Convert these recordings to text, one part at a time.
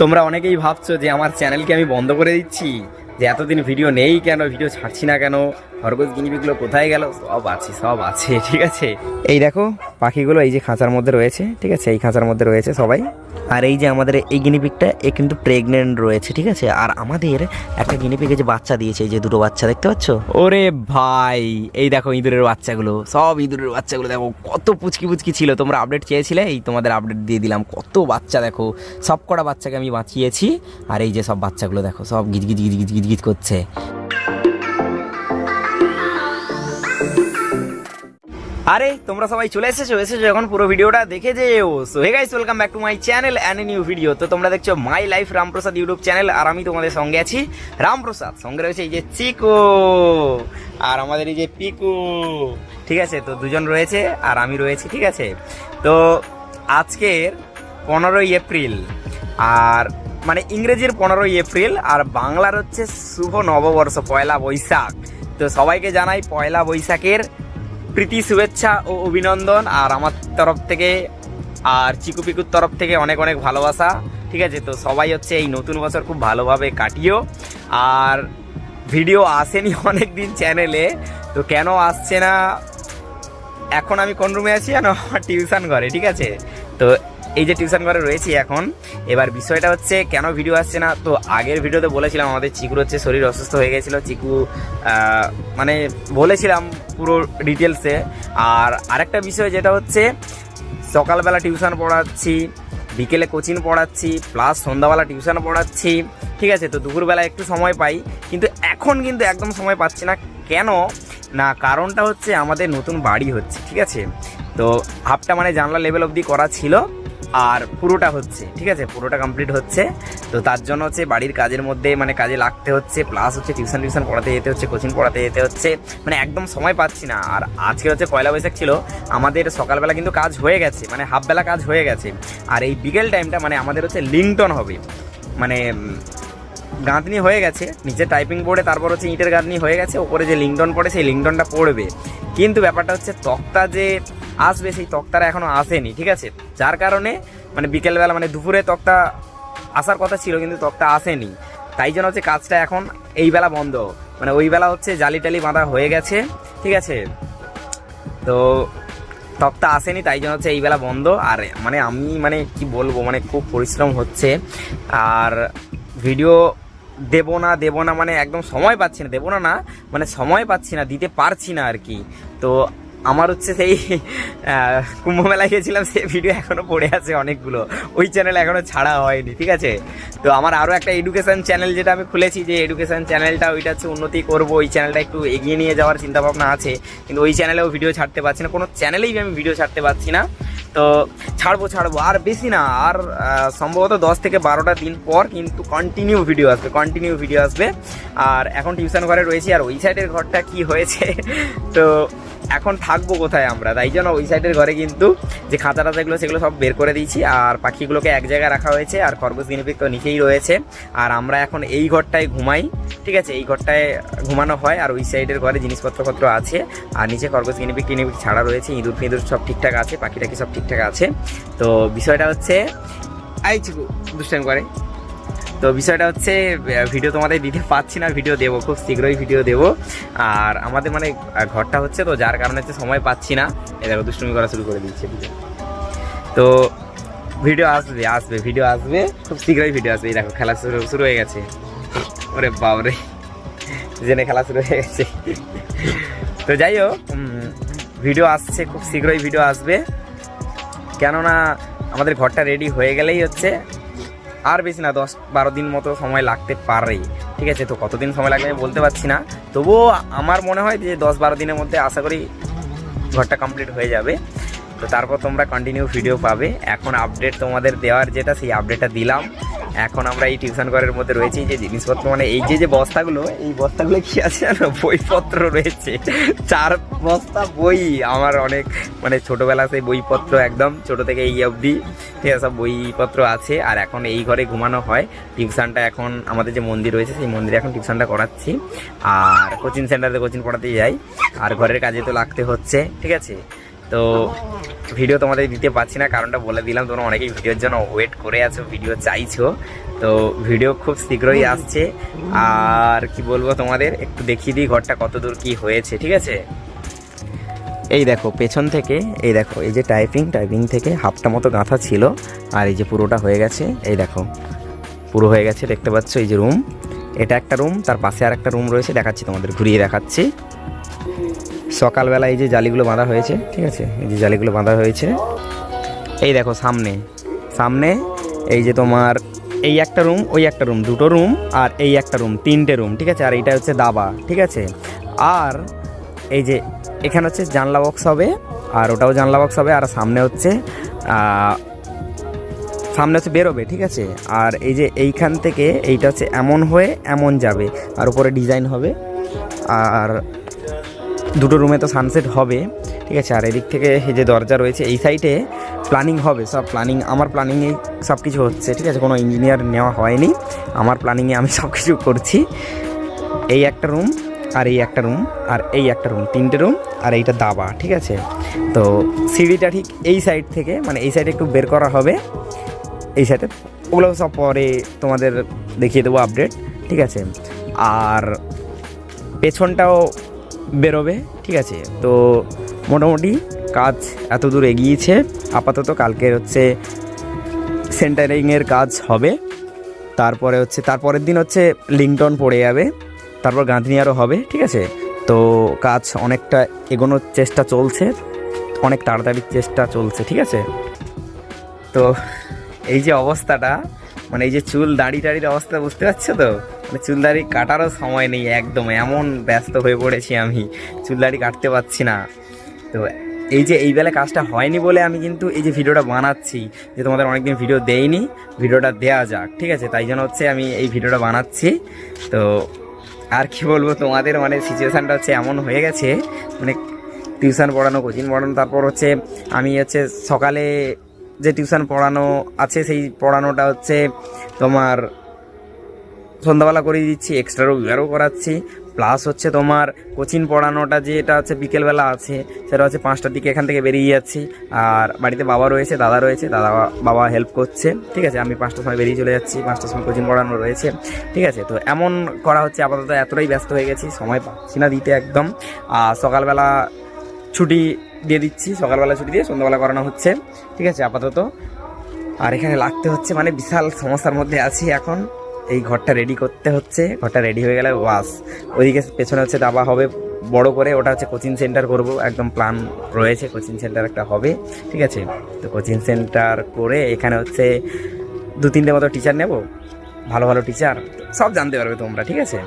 তোমরা অনেকেই ভাবছ যে আমার চ্যানেলকে আমি বন্ধ করে দিচ্ছি, যে এতদিন ভিডিও নেই কেন, ভিডিও ছাড়ছি না কেন? খরগোশ গিনিপিগুলো কোথায় গেল? সব আছে সব আছে, ঠিক আছে। এই দেখো, পাখিগুলো এই যে খাঁচার মধ্যে রয়েছে, ঠিক আছে? এই খাঁচার মধ্যে রয়েছে সবাই। আর এই যে আমাদের এই গিনিপিকটা এ কিন্তু প্রেগনেন্ট রয়েছে, ঠিক আছে? আর আমাদের একটা গিনিপিকে যে বাচ্চা দিয়েছে, এই যে দুটো বাচ্চা, দেখতে পাচ্ছ? ওরে ভাই, এই দেখো ইঁদুরের বাচ্চাগুলো, সব ইঁদুরের বাচ্চাগুলো, দেখো, কত পুচকি পুচকি ছিল। তোমরা আপডেট চেয়েছিলে? এই তোমাদের আপডেট দিয়ে দিলাম। কত বাচ্চা, দেখো সব কটা বাচ্চাকে আমি বাঁচিয়েছি। আর এই যে সব বাচ্চাগুলো, দেখো, সব গিজ গিজ গিজ গিজ গিজ করছে। আরে, তোমরা সবাই চলে এসেছ এসেছ এখন পুরো ভিডিওটা দেখে যেও। So hey guys welcome back to my channel and new video তো তোমরা দেখছ my life Ramprasad YouTube channel আর আমি তোমাদের সঙ্গে আছি রামপ্রসাদ। সঙ্গে রয়েছে এই যে চিকু আর আমাদের এই যে পিকু। ঠিক আছে, তো দুজন রয়েছে আর আমি রয়েছি, ঠিক আছে? তো আজকের পনেরোই এপ্রিল আর মানে ইংরেজির পনেরোই এপ্রিল আর বাংলার হচ্ছে শুভ নববর্ষ, পয়লা বৈশাখ। তো সবাইকে জানাই পয়লা বৈশাখের প্রীতি, শুভেচ্ছা ও অভিনন্দন। আর আমার তরফ থেকে, আর চিকু পিকুর তরফ থেকে অনেক অনেক ভালোবাসা, ঠিক আছে? তো সবাই হচ্ছে এই নতুন বছর খুব ভালোভাবে কাটিও। আর ভিডিও আসেনি অনেক দিন চ্যানেলে, তো কেন আসছে না? এখন আমি কোন রুমে আছি? জানো আমার টিউশন ঘরে, ঠিক আছে? তো এই যে টিউশন ঘরে রয়েছি এখন, এবার বিষয়টা হচ্ছে কেন ভিডিও আসছে না? তো আগের ভিডিওতে বলেছিলাম আমাদের চিকুর হচ্ছে শরীর অসুস্থ হয়ে গেছিল, চিকু মানে বলেছিলাম পুরো ডিটেলসে। আর আরেকটা বিষয় যেটা হচ্ছে, সকালবেলা টিউশন পড়াচ্ছি, বিকেলে কোচিং পড়াচ্ছি, প্লাস সন্ধ্যাবেলা টিউশন পড়াচ্ছি, ঠিক আছে? তো দুপুরবেলা একটু সময় পাই, কিন্তু এখন কিন্তু একদম সময় পাচ্ছি না। কেন? না, কারণটা হচ্ছে আমাদের নতুন বাড়ি হচ্ছে, ঠিক আছে? তো হাফটা মানে জানলা লেভেল অবধি করা ছিল। আর পুরোটা হচ্ছে, ঠিক আছে? পুরোটা কমপ্লিট হচ্ছে। তো তার জন্য হচ্ছে বাড়ির কাজের মধ্যে মানে কাজে লাগতে হচ্ছে প্লাস হচ্ছে টিউশন টিউশন পড়াতে যেতে হচ্ছে কোচিং পড়াতে যেতে হচ্ছে। মানে একদম সময় পাচ্ছি না। আর আজকে হচ্ছে পয়লা বৈশাখ ছিল, আমাদের সকালবেলা কিন্তু কাজ হয়ে গেছে মানে হাফবেলা কাজ হয়ে গেছে। আর এই বিকেল টাইমটা মানে আমাদের হচ্ছে লিংটন হবে। মানে গাঁথনি হয়ে গেছে, নিচে টাইপিং বোর্ডে তারপর হচ্ছে ইটের গাঁথনি হয়ে গেছে, ওপরে যে লিংটন পড়ে, সেই লিংটনটা পড়বে। কিন্তু ব্যাপারটা হচ্ছে তক্তা যে আসবে সেই তক্তারা এখনও আসেনি, ঠিক আছে? যার কারণে মানে বিকেলবেলা মানে দুপুরে তক্তা আসার কথা ছিল, কিন্তু তক্তা আসেনি। তাই জন্য হচ্ছে কাজটা এখন এই বেলা বন্ধ। মানে ওই বেলা হচ্ছে জালি টালি বাঁধা হয়ে গেছে, ঠিক আছে? তো তক্তা আসেনি, তাই জন্য হচ্ছে এই বেলা বন্ধ। আর মানে আমি মানে কি বলব মানে খুব পরিশ্রম হচ্ছে। আর ভিডিও দেবো না দেবো না মানে একদম সময় পাচ্ছি না, দেবো না না মানে সময় পাচ্ছি না, দিতে পারছি না আর কি। তো আমার হচ্ছে সেই আহ, কুম্ভ মেলায় গেছিলাম সেই ভিডিও এখনও পড়ে আছে অনেকগুলো। ওই চ্যানেল এখনও ছাড়া হয়নি ঠিক আছে? তো আমার আরও একটা এডুকেশন চ্যানেল যেটা আমি খুলেছি যে এডুকেশন চ্যানেলটা ওইটা হচ্ছে উন্নতি করব ওই চ্যানেলটা একটু এগিয়ে নিয়ে যাওয়ার চিন্তা ভাবনা আছে। কিন্তু ওই চ্যানেলেও ভিডিও ছাড়তে পারছি না কোনো চ্যানেলেই আমি ভিডিও ছাড়তে পারছি না। তো ছাড়বো ছাড়বো আর বেশি না আর সম্ভবত দশ থেকে বারোটা দিন পর কিন্তু কন্টিনিউ ভিডিও আসবে কন্টিনিউ ভিডিও আসবে। আর এখন টিউশন ঘরে রয়েছি আর ওই সাইডের ঘরটা কি হয়েছে? তো এখন থাকব কোথায় আমরা? তাই জন্য ওই সাইডের ঘরে কিন্তু যে খাঁচা টাচাগুলো সেগুলো সব বের করে দিয়েছি। আর পাখিগুলোকে এক জায়গায় রাখা হয়েছে, আর খরগোশ গিনিপিক তো নিচেই রয়েছে। আর আমরা এখন এই ঘরটায় ঘুমাই, ঠিক আছে? এই ঘরটায় ঘুমানো হয়, আর ওই সাইডের ঘরে জিনিসপত্রপত্র আছে। আর নিচে খরগোশ গিনিপিক টিনিপিক ছাড়া রয়েছে, ইঁদুর, ফিঁদুর সব ঠিকঠাক আছে পাখি টাকি সব ঠিকঠাক আছে। তো বিষয়টা হচ্ছে আই চিকু দুষ্টাইম করে। তো বিষয়টা হচ্ছে ভিডিও তোমাদের দিতে পারছি না ভিডিও দেবো, খুব শীঘ্রই ভিডিও দেবো। আর আমাদের মানে ঘরটা হচ্ছে তো, যার কারণে হচ্ছে সময় পাচ্ছি না। এ দেখো, দুষ্টুমি করা শুরু করে দিচ্ছে তো ভিডিও আসবে আসবে ভিডিও আসবে, খুব শীঘ্রই ভিডিও আসবে। এই দেখো, খেলা শুরু শুরু হয়ে গেছে। ওরে বাবরে জেনে খেলা শুরু হয়ে গেছে। তো যাই হোক ভিডিও আসছে, খুব শীঘ্রই ভিডিও আসবে। কেননা, আমাদের ঘরটা রেডি হয়ে গেলেই হচ্ছে। আর বেশি না, দশ বারো দিন মতো সময় লাগতে পারে। ঠিক আছে, তো কতদিন সময় লাগবে আমি বলতে পারছি না। তবুও আমার মনে হয় যে দশ বারো দিনের মধ্যে আশা করি ঘরটা কমপ্লিট হয়ে যাবে। তো তারপর তোমরা কন্টিনিউ ভিডিও পাবে। এখন আপডেট তোমাদের দেওয়ার যেটা, সেই আপডেটটা দিলাম। এখন আমরা এই টিউশন ঘরের মধ্যে রয়েছে যে জিনিসপত্র মানে এই যে যে বস্তাগুলো, এই বস্তাগুলো কি আছে জানো? বইপত্র রয়েছে। চার বস্তা বই, আমার অনেক মানে ছোটবেলা সেই বইপত্র একদম, ছোট থেকে এই অবধি, ঠিক আছে, সব বইপত্র আছে। আর এখন এই ঘরে ঘুমানো হয়। টিউশনটা এখন, আমাদের যে মন্দির রয়েছে, সেই মন্দিরে এখন টিউশনটা করাচ্ছি। আর কোচিং সেন্টারে কোচিং পড়াতে যাই। আর ঘরের কাজে তো লাগতে হচ্ছে, ঠিক আছে? তো ভিডিও তোমাদের দিতে পারছি না, কারণটা বলে দিলাম, তোমরা অনেকেই ভিডিওর জন্য ওয়েট করে আছো ভিডিও চাইছো। তো ভিডিও খুব শীঘ্রই আসছে। আর কি বলব তোমাদের, একটু দেখিয়ে দিই ঘরটা কত দূর কি হয়েছে, ঠিক আছে? এই দেখো, পেছন থেকে, এই দেখো, এই যে টাইপিং টাইপিং থেকে হাফটা মতো গাঁথা ছিল, আর এই যে পুরোটা হয়ে গেছে, এই দেখো, পুরো হয়ে গেছে, দেখতে পাচ্ছ এই যে রুম এটা একটা রুম তার পাশে আর একটা রুম রয়েছে, দেখাচ্ছি তোমাদের, ঘুরিয়ে দেখাচ্ছি। সকালবেলা এই যে জালিগুলো বাঁধা হয়েছে, ঠিক আছে? এই যে জালিগুলো বাঁধা হয়েছে। এই দেখো, সামনে। সামনে এই যে তোমার এই একটা রুম ওই একটা রুম দুটো রুম আর এই একটা রুম তিনটে রুম ঠিক আছে? আর এইটা হচ্ছে দাবা, ঠিক আছে? আর এই যে এখানে হচ্ছে জানলা বক্স হবে, আর ওটাও জানলা বক্স হবে, আর সামনে হচ্ছে সামনে হচ্ছে বেরোবে, ঠিক আছে? আর এই যে এইখান থেকে এইটা হচ্ছে এমন হয়ে এমন যাবে, আর উপরে ডিজাইন হবে। আর দুটো রুমে তো সানসেট হবে, ঠিক আছে? আর এদিক থেকে যে দরজা রয়েছে, এই সাইডে প্ল্যানিং হবে, সব প্ল্যানিং আমার প্ল্যানিংয়ে সব কিছু হচ্ছে, ঠিক আছে? কোনো ইঞ্জিনিয়ার নেওয়া হয়নি, আমার প্ল্যানিংয়ে আমি সব কিছু করছি। এই একটা রুম আর এই একটা রুম আর এই একটা রুম তিনটে রুম আর এইটা দাবা, ঠিক আছে? তো সিঁড়িটা ঠিক এই সাইড থেকে মানে এই সাইডে একটু বের করা হবে। এই সাইডে ওগুলো সব পরে তোমাদের দেখিয়ে দেবো আপডেট ঠিক আছে? আর পেছনটাও বেরোবে, ঠিক আছে? তো মোটামুটি কাজ এত দূর এগিয়েছে। আপাতত কালকে হচ্ছে সেন্টারিংয়ের কাজ হবে। তারপরে হচ্ছে, তারপরের দিন হচ্ছে লিংটন পড়ে যাবে। তারপর গাঁথনি আরও হবে, ঠিক আছে? তো কাজ অনেকটা এগোনোর চেষ্টা চলছে, অনেক তাড়াতাড়ি চেষ্টা চলছে, ঠিক আছে? তো এই যে অবস্থাটা মানে এই যে চুল দাড়ি টাড়ির অবস্থা, বুঝতে পারছ তো? মানে চুল দাড়ি কাটারও সময় নেই একদম, এমন ব্যস্ত হয়ে পড়েছি আমি, চুল দাড়ি কাটতে পারছি না। তো এই যে এই বেলা কাজটা হয়নি বলে আমি কিন্তু এই যে ভিডিওটা বানাচ্ছি, যে তোমাদের অনেকদিন ভিডিও দেইনি, ভিডিওটা দেয়া যাক, ঠিক আছে? তাই জন্য হচ্ছে আমি এই ভিডিওটা বানাচ্ছি। তো আর কি বলব তোমাদের মানে সিচুয়েশানটা হচ্ছে এমন হয়ে গেছে মানে টিউশন পড়ানো, কোচিং পড়ানো, তারপর হচ্ছে আমি হচ্ছে সকালে যে টিউশন পড়ানো আছে, সেই পড়ানোটা হচ্ছে তোমার সন্ধ্যাবেলা করে দিচ্ছি এক্সট্রা রবিবারও করাচ্ছি প্লাস হচ্ছে তোমার কোচিং পড়ানোটা যেটা হচ্ছে বিকেলবেলা আছে, সেটা হচ্ছে পাঁচটার দিকে এখান থেকে বেরিয়ে যাচ্ছি, আর বাড়িতে বাবা রয়েছে, দাদা রয়েছে, দাদা বাবা হেল্প করছে, ঠিক আছে? আমি পাঁচটার সময় বেরিয়ে চলে যাচ্ছি, পাঁচটার সময় কোচিং পড়ানো রয়েছে, ঠিক আছে? তো এমন করা হচ্ছে, আপাতত এতটাই ব্যস্ত হয়ে গেছি, সময় পাচ্ছি না দিতে একদম, আর সকালবেলা ছুটি দিয়ে দিচ্ছি, সকালবেলা ছুটি দিয়ে সন্ধ্যাবেলা করানো হচ্ছে। ঠিক আছে, আপাতত। আর এখানে লাগতে হচ্ছে মানে বিশাল সমস্যার মধ্যে আছি এখন। এই ঘরটা রেডি করতে হচ্ছে, ঘরটা রেডি হয়ে গেলে ওয়াস ওইদিকে পেছনে হচ্ছে দাবা হবে বড় করে, ওটা হচ্ছে কোচিং সেন্টার করব। একদম প্ল্যান রয়েছে কোচিং সেন্টার একটা হবে। ঠিক আছে, তো কোচিং সেন্টার করে এখানে হচ্ছে দু তিনটে মতো টিচার নেব। ভালো ভালো টিচার সব জানতে পারবে তোমরা, ঠিক আছে?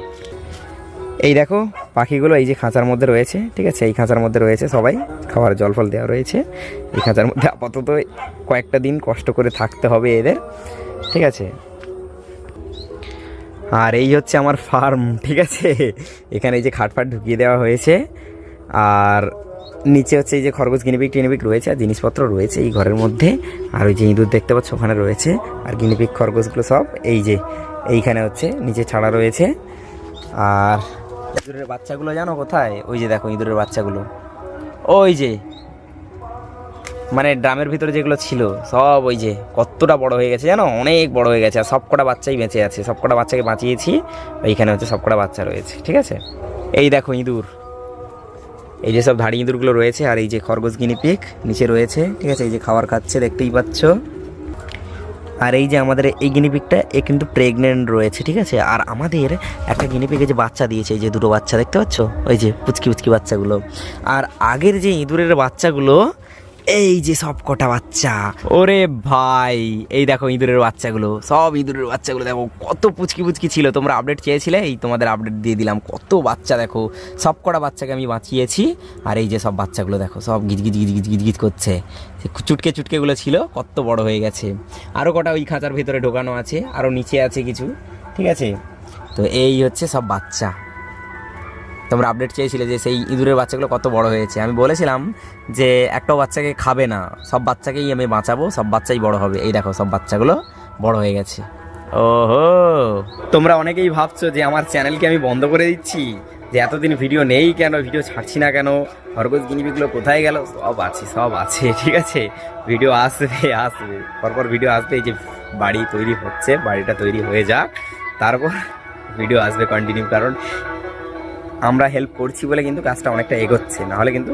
এই দেখো, পাখিগুলো এই যে খাঁচার মধ্যে রয়েছে, ঠিক আছে? এই খাঁচার মধ্যে রয়েছে সবাই খাবার জল ফল দেওয়া রয়েছে। এই খাঁচার মধ্যে আপাতত কয়েকটা দিন কষ্ট করে থাকতে হবে এদের, ঠিক আছে? আর এই হচ্ছে আমার ফার্ম, ঠিক আছে? এখানে এই যে খাট ফাট ঢুকিয়ে দেওয়া হয়েছে, আর নিচে হচ্ছে এই যে খরগোশ গিনিপিক টিনিপিক রয়েছে, আর জিনিসপত্র রয়েছে এই ঘরের মধ্যে। আর ওই যে ইঁদুর দেখতে পাচ্ছ, ওখানে রয়েছে। আর গিনিপিক খরগোশগুলো সব এই যে, এইখানে হচ্ছে, নিচে ছাড়া রয়েছে। আর ইঁদুরের বাচ্চাগুলো জানো কোথায়? ওই যে দেখো ইঁদুরের বাচ্চাগুলো। ওই যে মানে ড্রামের ভিতরে যেগুলো ছিল, সব ওই যে কতটা বড় হয়ে গেছে জানো? অনেক বড় হয়ে গেছে, আর সব কটা বাচ্চাই বেঁচে আছে। সব কটা বাচ্চাকে বাঁচিয়েছি এইখানে হচ্ছে সব কটা বাচ্চা রয়েছে, ঠিক আছে? এই দেখো ইঁদুর। এই যে সব ধাড়ি ইঁদুরগুলো রয়েছে, আর এই যে খরগোশ গিনিপিক নিচে রয়েছে, ঠিক আছে? এই যে খাবার খাচ্ছে, দেখতেই পাচ্ছ। আর এই যে আমাদের এই গিনিপিকটা এ কিন্তু প্রেগনেন্ট রয়েছে, ঠিক আছে? আর আমাদের একটা গিনিপিকে যে বাচ্চা দিয়েছে, এই যে দুটো বাচ্চা, দেখতে পাচ্ছ? ওই যে পুচকি পুচকি বাচ্চাগুলো। আর আগের যে ইঁদুরের বাচ্চাগুলো এই যে সব কটা বাচ্চা। ওরে ভাই, এই দেখো ইঁদুরের বাচ্চাগুলো। সব ইঁদুরের বাচ্চাগুলো, দেখো কত পুচকি পুচকি ছিল। তোমরা আপডেট চেয়েছিলে? এই তোমাদের আপডেট দিয়ে দিলাম। কত বাচ্চা দেখো। সব কটা বাচ্চাকে আমি বাঁচিয়েছি। আর এই যে সব বাচ্চাগুলো দেখো, সব গিজ গিজ গিজ গিজ গিজ করছে। চুটকে চুটকেগুলো ছিল, কত বড় হয়ে গেছে। আরও কটা ওই খাঁচার ভিতরে ঢোকানো আছে। আরও নিচে আছে কিছু। ঠিক আছে? তো এই হচ্ছে সব বাচ্চা। তোমরা আপডেট চেয়েছিলে যে সেই ইঁদুরের বাচ্চাগুলো কত বড় হয়েছে। আমি বলেছিলাম যে একটাও বাচ্চাকে খাবে না সব বাচ্চাকেই আমি বাঁচাবো সব বাচ্চাই বড় হবে। এই দেখো সব বাচ্চাগুলো বড় হয়ে গেছে। ওহো! তোমরা অনেকেই ভাবছ যে আমার চ্যানেলকে আমি বন্ধ করে দিচ্ছি যে এতদিন ভিডিও নেই কেন ভিডিও ছাড়ছি না কেন খরগোশ গিনিপিগুলো কোথায় গেল? সব আছে সব আছে ঠিক আছে? ভিডিও আসবে আসবে। পরপর ভিডিও আসবে এই যে বাড়ি তৈরি হচ্ছে বাড়িটা তৈরি হয়ে যাক। তারপর ভিডিও আসবে কন্টিনিউ কারণ আমরা হেল্প করছি বলে কিন্তু কাজটা অনেকটা এগোচ্ছে। নাহলে কিন্তু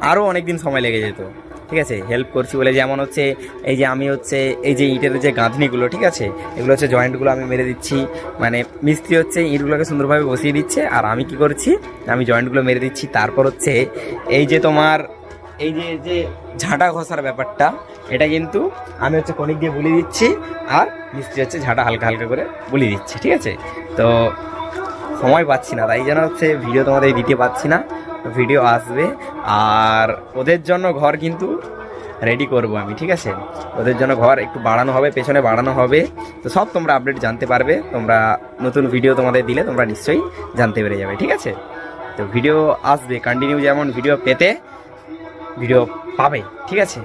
আরও অনেক দিন সময় লেগে যেত। ঠিক আছে? হেল্প করছি বলে যেমন হচ্ছে, এই যে আমি হচ্ছে, এই যে ইটের যে গাঁথনিগুলো, ঠিক আছে? এগুলো হচ্ছে জয়েন্টগুলো আমি মেরে দিচ্ছি। মানে মিস্ত্রি হচ্ছে ইটগুলোকে সুন্দরভাবে বসিয়ে দিচ্ছে। আর আমি কি করছি? আমি জয়েন্টগুলো মেরে দিচ্ছি। তারপর হচ্ছে, এই যে তোমার, এই যে যে ঝাঁটা ঘষার ব্যাপারটা, এটা কিন্তু আমি হচ্ছে কনিক দিয়ে বুলি দিচ্ছি। আর মিস্ত্রি হচ্ছে ঝাঁটা হালকা হালকা করে বুলি দিচ্ছে। ঠিক আছে? তো সময় পাচ্ছি না, তাই জন্য হচ্ছে ভিডিও তোমাদের দিতে পারছি না। ভিডিও আসবে, আর ওদের জন্য ঘর কিন্তু রেডি করব আমি, ঠিক আছে? ওদের জন্য ঘর একটু বাড়ানো হবে, পেছনে বাড়ানো হবে। তো সব তোমরা আপডেট জানতে পারবে, তোমরা নতুন ভিডিও তোমাদের দিলে তোমরা নিশ্চয়ই জানতে পেরে যাবে, ঠিক আছে? তো ভিডিও আসবে কন্টিনিউ যেমন ভিডিও পেতে ভিডিও পাবে, ঠিক আছে?